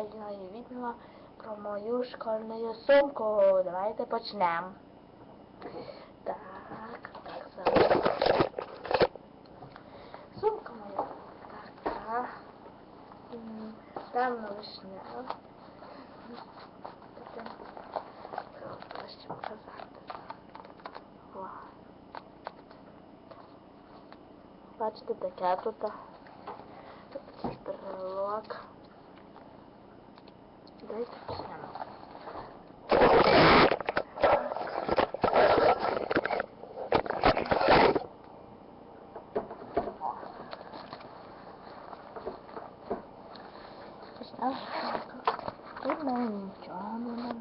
Сьогодні відео про мою школьну сумку. Давайте почнемо. Так, так, зараз. Сумка моя така. м, Темно вишня. Просто показати. Бачите, таке тут. Тут такий break sound. Именно нічого.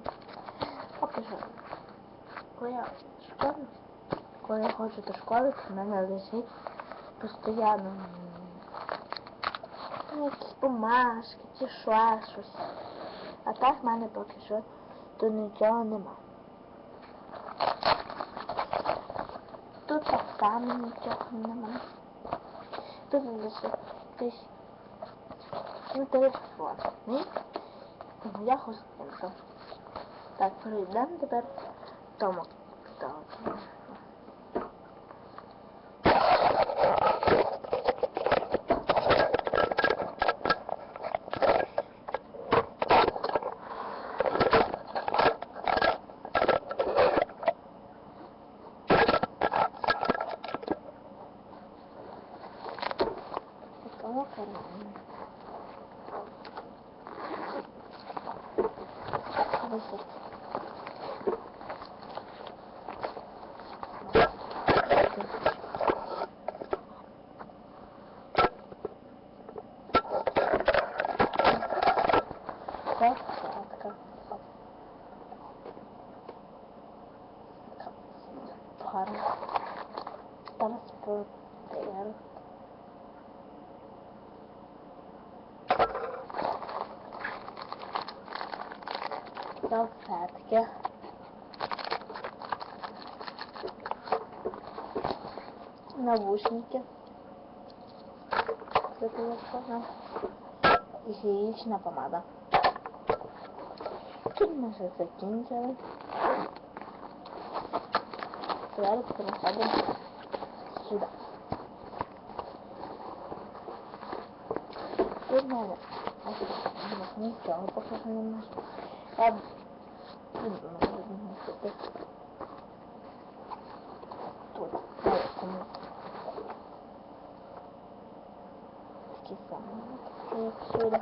Поки що. Коли я школи, коли я ходжу до школи, в мене лежить бумажки, чи шо, щось. А так в мене поки що тут нічого нема. Тут так само нічого нема. Тут лише десь ну, телефон. Ні? Моя хостинка. Так, прийдемо тепер в Okay. Салфетки. Навушники. Для телефона. Гігієнічна помада. Тут ми вже закінчили. Зараз переходимо сюди. Тут в мене ось нічого поки що не можу. Я не всюди.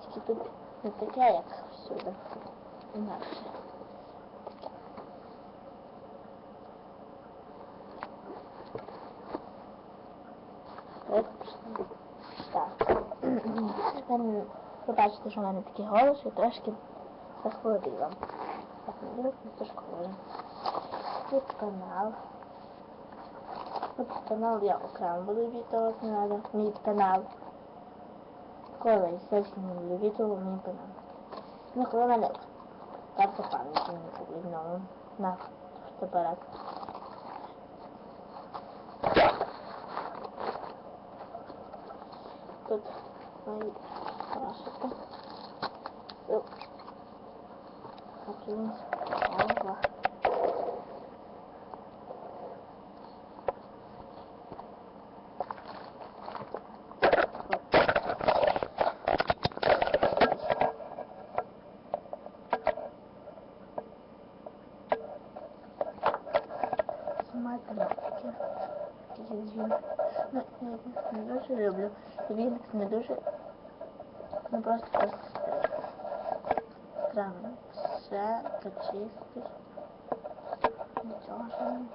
Тільки тут не таке, як всюди. Інакше. Так. Тепер ви бачите, що в мене такий голос, і трошки захворіла. Не до школи. Тут канал. Тут канал я окремо буду відео знімати. Мій канал. Коли я зніму відео мій канал. Ну, коли в мене карта пам'яті не потрібно на фотоапарат. Тут мої крашики. Оп. Окей. Ага. Знімати лапки. Він. Ну, я не дуже люблю. Він не дуже. Ну просто ось странно. Все почистий. Нічого не.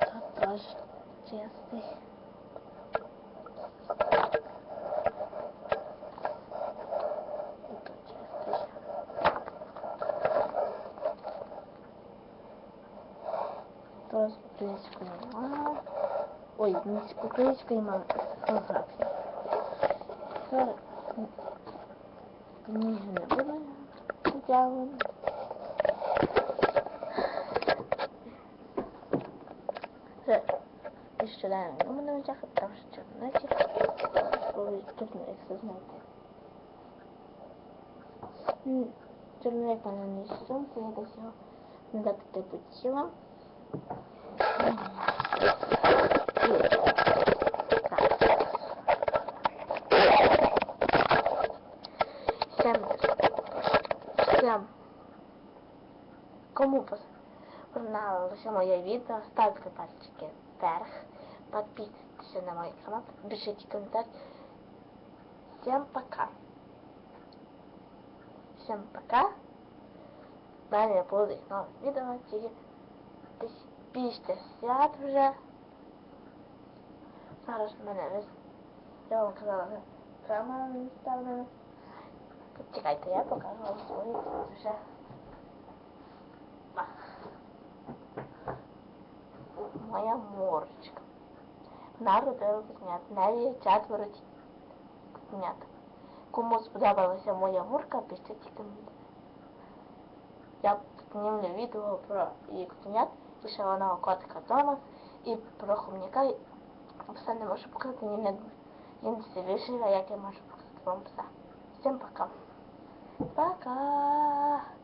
Тут теж чистий. Тоже українською мова. Ой, не з української мови, а географії. Не буду витягувати. Ще дай, ну, мене очах там ще свій турнір, якщо знаєте. М, Турнір не сумку, я десь його надати типу тіла. Всем, всем, кому пос- понравилось моє відео, ставте пальчики вверх, подписывайтесь на мой канал, пишите комментарии. Всем пока. Всем пока. Будуть нові відео, тільки десь свят вже. Зараз в мене вис... Я вам казала, камера не вставлена. Чекайте, я покажу вам свої вже. А. Моя морочка. Народила кузнят. В неї четверо кузнят. Кому сподобалася моя мурка, пишіть коментарі. Я знімлю відео про її кузнят, і ще вона котика вдома, і про хом'яка. і Все не можу показати, ні не він все виживе, як я можу показати вам все. Всім пока. Пока.